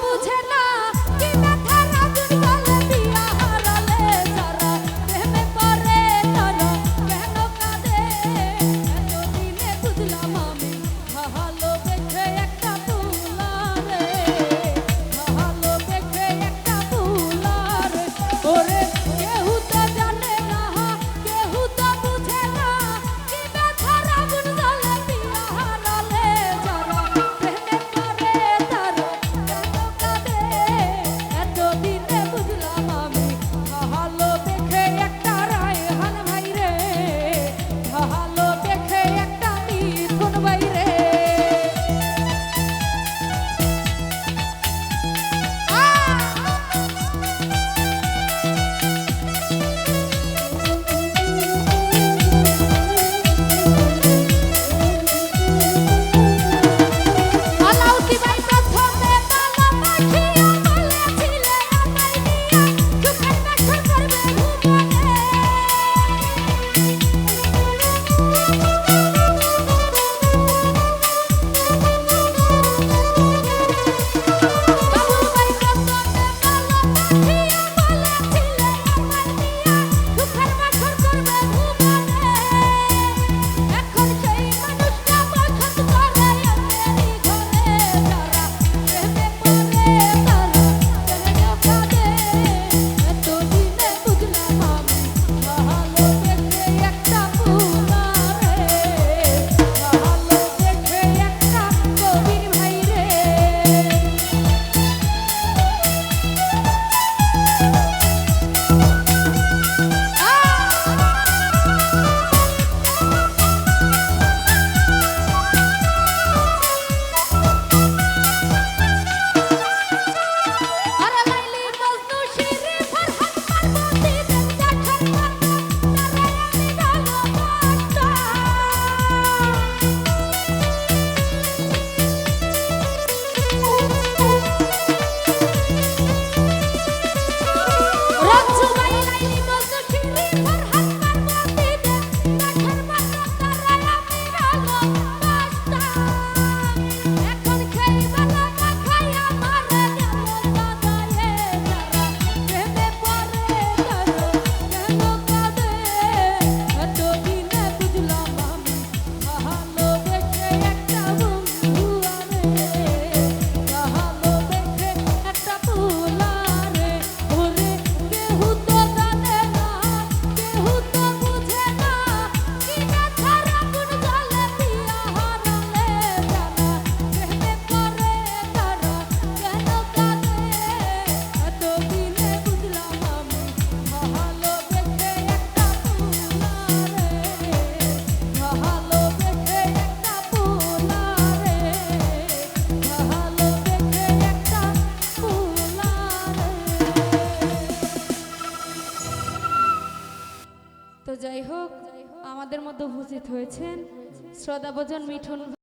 不见了。তো যাই হোক আমাদের মধ্যে উপস্থিত হয়েছেন শ্রদ্ধাভোজন মিঠুন